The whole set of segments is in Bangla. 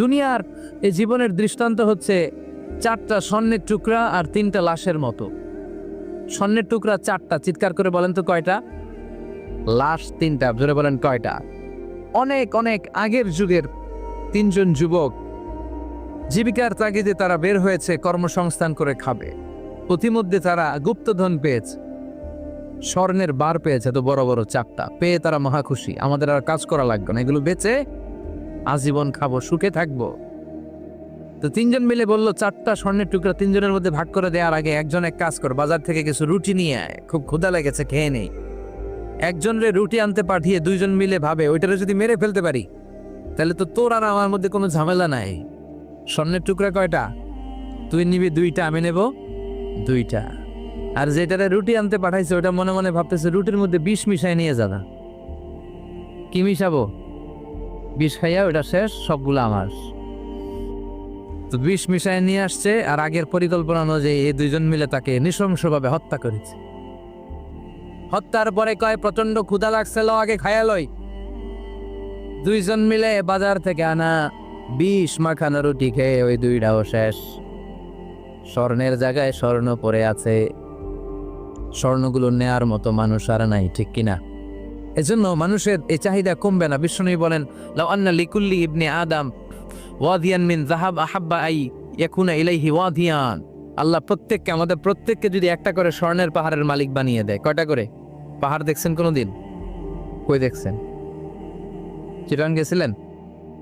দুনিয়ার এই জীবনের দৃষ্টান্ত হচ্ছে চারটা স্বর্ণের টুকরা আর তিনটা লাশের মতো। স্বর্ণের টুকরা চারটা, চিৎকার করে বলেন তো কয়টা? লাশ তিনটা, জোরে বলেন কয়টা? অনেক অনেক আগের যুগের তিনজন যুবক জীবিকার তাগিদে তারা বের হয়েছে, কর্মসংস্থান করে খাবে। প্রতিমধ্যে তারা গুপ্তধন পেয়েছে, স্বর্ণের বার পেয়েছে তো বড় বড় চাপটা। পেয়ে তারা মহাখুশি। আমাদের আর কাজ করা লাগবে না। এগুলো বেচে আজীবন খাব, সুখে থাকব। তো তিনজন মিলে বলল, চারটা স্বর্ণের টুকরা তিনজনের মধ্যে ভাগ করে দেওয়ার আগে একজন এক কাজ কর, বাজার থেকে কিছু রুটি নিয়ে আয়, খুব ক্ষুধা লেগেছে, খেয়ে নেই। একজন রে রুটি আনতে পাঠিয়ে দুইজন মিলে ভাবে, ওইটারে যদি মেরে ফেলতে পারি, তাহলে তো তোর আর আমার মধ্যে কোনো ঝামেলা নাই। স্বর্ণের টুকরা কয়টা? তুই নিবি দুইটা, আমি নেব দুইটা। আর যেটারে রুটি আনতে পাঠাইছে, ওটা মনে মনে ভাবতেছে, রুটির মধ্যে বিষ মিশাই নিয়ে যাবে কি মিশাবো? বিষ খাইয়া ওটা শেষ, সবগুলো আমার। তো বিষ মিশাই নিয়ে আসছে, আর আগের পরিকল্পনা অনুযায়ী এই দুইজন মিলে তাকে নৃশংসভাবে হত্যা করেছে। হত্যার পরে কয় প্রচণ্ড ক্ষুধা লাগছিল আগে খায়া লই। দুইজন মিলে বাজার থেকে আনা বিষ, মাখানো রুটি খেয়ে ওই দুইটাও শেষ। স্বর্ণের জায়গায় স্বর্ণ পড়ে আছে। স্বর্ণগুলো নেয়ার মতো মানুষ আর নাই, ঠিক কিনা? এজন্য মানুষের এই চাহিদা কমবে না। বিষ্ণু বলেন, লাউ আন্না লিকুল্লি ইবনে আদম ওয়াদিয়ান মিন জাহাব আহাব্বা আই ইয়াকুনা ইলাইহি ওয়াদিয়ান। আল্লাহ প্রত্যেককে, আমাদের প্রত্যেককে যদি একটা করে স্বর্ণের পাহাড়ের মালিক বানিয়ে দেয়, কয়টা করে? পাহাড় দেখছেন কোনো দিন কই দেখছেন? চিরান গেছিলেন?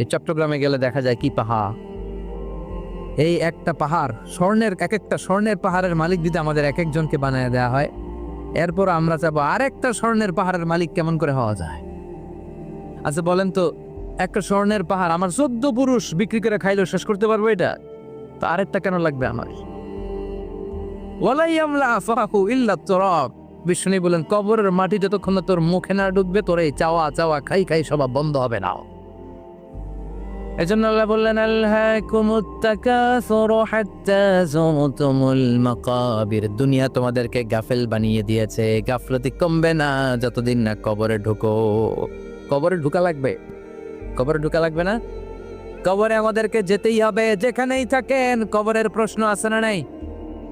এই চট্টগ্রামে গেলে দেখা যায় কি পাহাড়? এই একটা পাহাড়, স্বর্ণের এক একটা স্বর্ণের পাহাড়ের মালিক যদি আমাদের এক একজনকে বানিয়ে দেওয়া হয় এরপর আমরা চাবো আরেকটা স্বর্ণের পাহাড়ের মালিক কেমন করে হওয়া যায়? আচ্ছা বলেন তো, একটা স্বর্ণের পাহাড় আমার চোদ্দ পুরুষ বিক্রি করে খাইলেও শেষ করতে পারব এটা? তো আরেকটা কেন লাগবে আমার? বিষ্ণু বলেন, কবরের মাটি যতক্ষণ তোর মুখে না ঢুকবে, তোর এই চাওয়া চাওয়া খাই খাই সব বন্ধ হবে না। এজন্য আল্লাহ বললেন মাকাবির। দুনিয়া তোমাদেরকে গাফেল বানিয়ে দিয়েছে। গাফলতি কমবে না যতদিন না কবরে ঢুকো। কবরে ঢুকা লাগবে? কবরে ঢুকা লাগবে না? কবরে আমাদেরকে যেতেই হবে, যেখানেই থাকেন। কবরের প্রশ্ন আছে না নাই?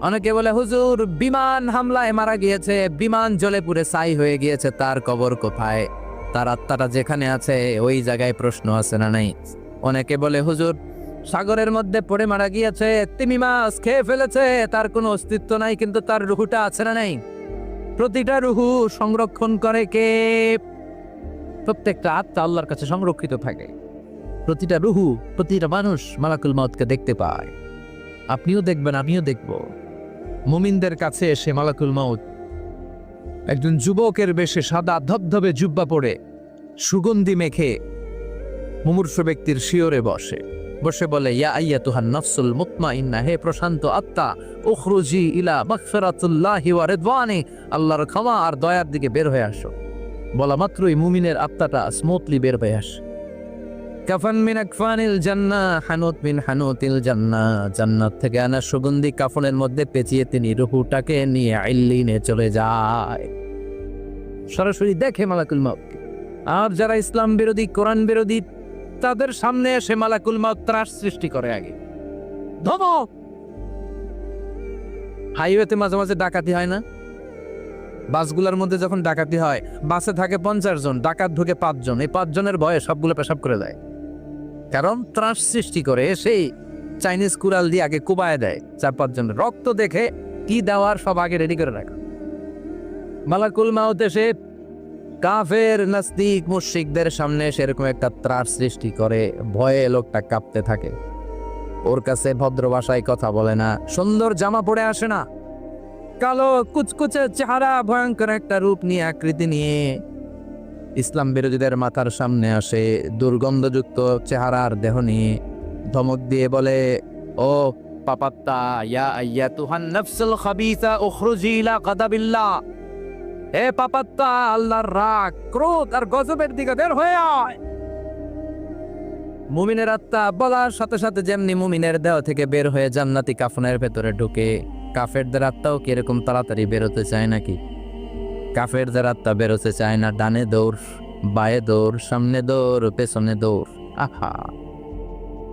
অনেকে বলে, হুজুর, বিমান হামলায় মারা গিয়েছে। বিমান জ্বলে পুড়ে ছাই হয়ে গিয়েছে। তার কবর কোথায়? তার আত্মাটা যেখানে আছে, ওই জায়গায় প্রশ্ন আছে না নাই? অনেকে বলে, হুজুর, সাগরের মধ্যে পড়ে মারা গিয়েছে, তিমি মাছ খেয়ে ফেলেছে, তার কোনো অস্তিত্ব নাই, কিন্তু তার রুহুটা আছে না নাই? প্রতিটা রুহু সংরক্ষণ করে কে? প্রত্যেকটা আত্মা আল্লাহর কাছে সংরক্ষিত থাকে। প্রতিটা রুহু, প্রতিটা মানুষ মালাকুল মতকে দেখতে পায়। আপনিও দেখবেন, আমিও দেখব। মুমিনদের কাছে এসে মালাকুল মাউত একজন যুবকের বেশে সাদা ধবধবে জুব্বা পরে সুগন্ধি মেখে মুমূর্ষ ব্যক্তির শিওরে বসে। বসে বলে, ইয়া আইয়া তুহান নফসুল মুতমাইন্না, হে প্রশান্ত আত্মা, উখরুজি ইলা মাগফিরাতুল্লাহি ওয়া রিদওয়ানি, আল্লাহর ক্ষমা আর দয়ার দিকে বের হয়ে আসো। বলা মাত্রই মুমিনের আত্মাটা স্মুথলি বের হয়ে আসে। কাফান মিন আকফানিল জান্নাহ হানুত মিন হানুতিল জান্নাহ জান্নাত থেকে আনা সুগন্ধি কাফনের মধ্যে পেঁচিয়ে তিনি রুহুটাকে নিয়ে আইল্লিনে চলে যায়। সরাসরি দেখে মালাকুল মাউতকে। আর যারা ইসলাম বিরোধী, কোরআন বিরোধী তাদের সামনে এসে মালাকুল মাউত ত্রাস সৃষ্টি করে আগে। ধমক! হাইওয়েতে মাঝে মাঝে ডাকাতি হয় না? বাসগুলোর মধ্যে যখন ডাকাতি হয়, বাসে থাকে পঞ্চাশ জন, ডাকাত ঢুকে পাঁচজন। এই পাঁচজনের ভয়ে সবগুলো পেশাব করে দেয়। কারণ ত্রাস সৃষ্টি করে, সেই চাইনিজ কুড়াল দিয়ে আগে কুবায় দেয় চার পাঁচজন। রক্ত দেখে কি দেওয়ার সব আগে রেডি করে রাখা। মালাকুল মাউত এসে কাফের নাস্তিক মুশরিকদের সামনে সেরকম একটা ত্রাস সৃষ্টি করে, ভয়ে লোকটা কাঁপতে থাকে। ওর কাছে ভদ্র ভাষায় কথা বলে না, সুন্দর জামা পরে আসে না। কালো, কুচকুচে চেহারা, ভয়ঙ্কর একটা রূপ নিয়ে আকৃতি নিয়ে ইসলাম বিরোধীদের মাথার সামনে আসে। দুর্গন্ধযুক্ত চেহারার দেহ নিয়ে ধমক দিয়ে বলে, ও পাপাত্তা, ইয়া আইয়াতুহান নাফসুল খাবিসা উখরুজি ইলা গাদাবিল্লাহ। হে পাপাত্তা, আল্লাহর রাগ, ক্রোধ আর গজবের দিকে বের হয়ে আয়। মুমিনের আত্মা বলার সাথে সাথে যেমনি মুমিনের দেহ থেকে বের হয়ে জান্নাতি কাফনের ভেতরে ঢুকে, কাফেরদের আত্মাও কি এরকম তাড়াতাড়ি বেরোতে চায় নাকি? কাফেরদের আত্মা বেরোতে চায় না, ডানে দৌড়, বায়ে দৌড়, সামনে দৌড়, পেছনে দৌড়। আহা!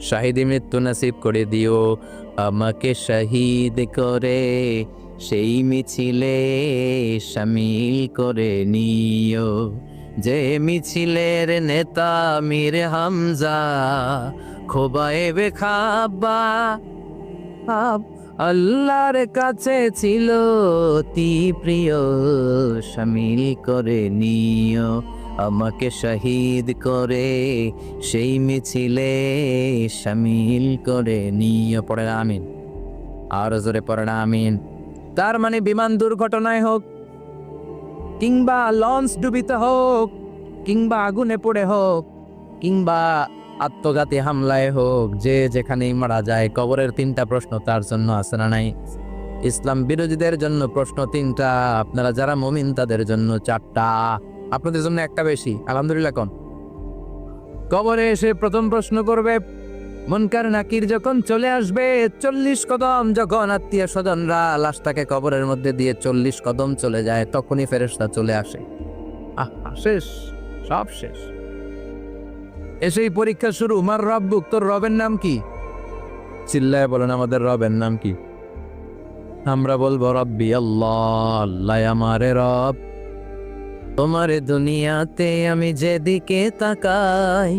শাহিদি মৃত্যু নাসিব করে দিও, আমাকে শহীদ করে, সেই মিছিলে সামিল করে নিও। যে মিছিলের নেতা মীর হামজা খোবায়ে খাবা আল্লাহর কাছে ছিল অতি প্রিয় সামিল করে নিও। আমাকে শহীদ করে, সেই মিছিলে সামিল করে নিয়ে পড়ে আমিন। আর জোরে পড়ে আমিন। তার মানে বিমান দুর্ঘটনায় হোক, কিংবা লঞ্চ ডুবিতে হোক, কিংবা আগুনে পড়ে হোক, কিংবা আত্মঘাতী হামলায় হোক, যে যেখানেই মারা যায়, কবরের তিনটা প্রশ্ন তার জন্য আছে না নাই? ইসলাম বিরোধীদের জন্য প্রশ্ন তিনটা, আপনারা যারা মমিন তাদের জন্য চারটা। আপনাদের জন্য একটা বেশি আলহামদুলিল্লাহ কোন। কবরে এসে প্রথম প্রশ্ন করবে মনকার নাকির যখন চলে আসবে চল্লিশ কদম যখন আত্মীয় স্বজনরা লাশটাকে কবরের মধ্যে দিয়ে চল্লিশ কদম চলে যায় তখনই ফেরেশতা চলে আসে। আহা, শেষ সব শেষ। এসেই পরীক্ষা শুরু মার রব্বুক তোর রবের নাম কি? চিল্লায় বলেন আমাদের রবের নাম কি? আমরা বলব রব্বি আল্লাহ আল্লাহ আমারে রব। তোমার দুনিয়াতে আমি যেদিকে তাকাই,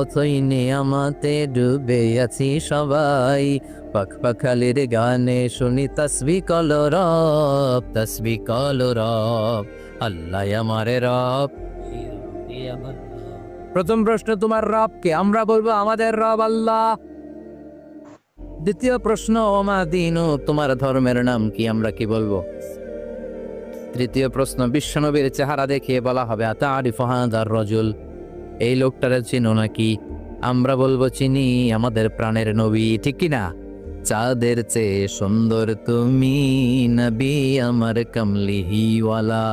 অথই আমাতে ডুবে আছি সবাই। পাখ পাখালির গানে শুনি তসবি কল রব, তসবি কল রব, আল্লাহ আমারে রব। প্রথম প্রশ্ন, তোমার রবকে আমরা বলব আমাদের রব আল্লাহ। দ্বিতীয় প্রশ্ন, ওমা দিনু, তোমার ধর্মের নাম কি আমরা কি বলব? তৃতীয় প্রশ্ন, বিশ্বনবীর চেহারা দেখিয়ে বলা হবে, আতা আরিফ হাদার রজুল? এই লোকটারে চিনো নাকি? আমরা বলব, চিনি, আমাদের প্রাণের নবী। ঠিক কি না? চাঁদের চেয়ে সুন্দর তুমি, নবী আমার কমলিহিওয়ালা।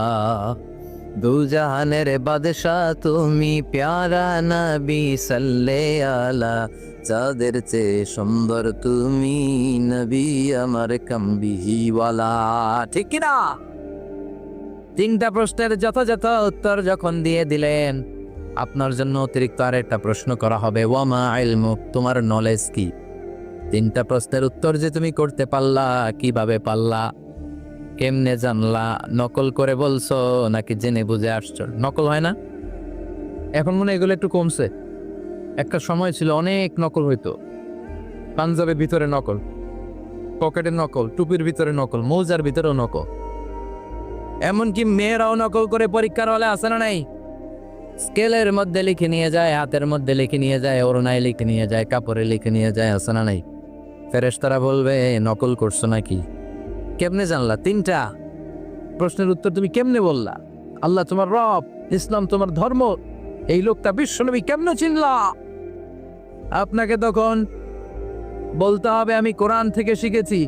দু জাহানের বাদশাহ তুমি, প্যারা নবী সাল্লে আলা চাঁদের চেয়ে সুন্দর তুমি, নবী আমার কমলিহিওয়ালা। ঠিক কি না? তিনটা প্রশ্নের যথাযথ উত্তর যখন দিয়ে দিলেন, আপনার জন্য অতিরিক্ত আরেকটা প্রশ্ন করা হবে, ওয়ামা ইলমুক? তোমার নলেজ কি? তিনটা প্রশ্নের উত্তর যে তুমি করতে পারলা, কীভাবে পারলা, কেমনে জানলা, নকল করে বলছো নাকি জেনে বুঝে আসছো? নকল হয় না? এখন মনে এগুলো একটু কমছে। একটা সময় ছিল অনেক নকল হইতো। পাঞ্জাবের ভিতরে নকল, পকেটের নকল, টুপির ভিতরে নকল, মৌজার ভিতরেও নকল। এমনকি মেয়েরাও নকল করে পরীক্ষার হলে আসে না নাই? স্কেলের মধ্যে লিখে নিয়ে যায়, হাতের মধ্যে লিখে নিয়ে যায় অরুণায় লিখে নিয়ে যায়, কাপড়ে লিখে নিয়ে যায়, আসে না নাই? ফেরেশতারা বলবে নকল করছ নাকি? কেমনে জানলা? তিনটা। প্রশ্নের উত্তর তুমি কেমনে বললা? আল্লাহ তোমার রব, ইসলাম তোমার ধর্ম, এই লোকটা বিশ্বনবী কেমনে চিনলা? আপনাকে তখন বলতে হবে, আমি কোরআন থেকে শিখেছি।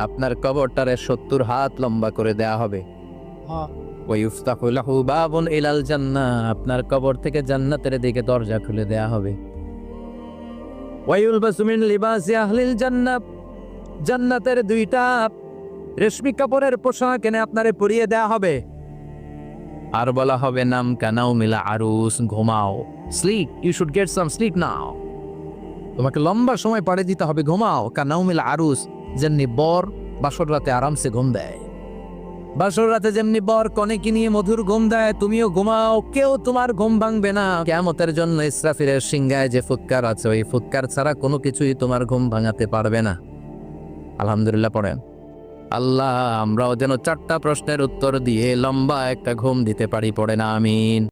আপনার কবরটারে সত্তর হাত লম্বা করে দেয়া হবে। ওয়ুফতাহু লাহু বাবুন ইলাল জান্নাহ। আপনার কবর থেকে জান্নাতের দিকে দরজা খুলে দেয়া হবে। মিন জান্নাতের দুইটা রেশমি কাপড়ের পোশাক এনে আপনারে পরিয়ে দেয়া হবে। আর বলা হবে নাম কানাও মিলা আরুস ঘুমাও। Sleep you should get some sleep now. তোমাকে লম্বা সময় পাড়ে দিতে হবে, ঘুমাও। কানাও মিলা আরুস, যেমনি বর বাসর রাতে আরামসে ঘুম দেয়। বাসর রাতে যেমনি বর কনেকে নিয়ে মধুর ঘুম দেয়, তুমিও ঘুমাও, কেউ তোমার ঘুম ভাঙবে না। কেমতের জন্য ইসরাফিলের সিংহায় যে ফুৎকার আছে, ওই ফুৎকার ছাড়া কোনো কিছুই তোমার ঘুম ভাঙাতে পারবে না। আলহামদুলিল্লাহ পড়েন। আল্লাহ, আমরাও যেন চারটা প্রশ্নের উত্তর দিয়ে লম্বা একটা ঘুম দিতে পারি পড়ে না আমিন।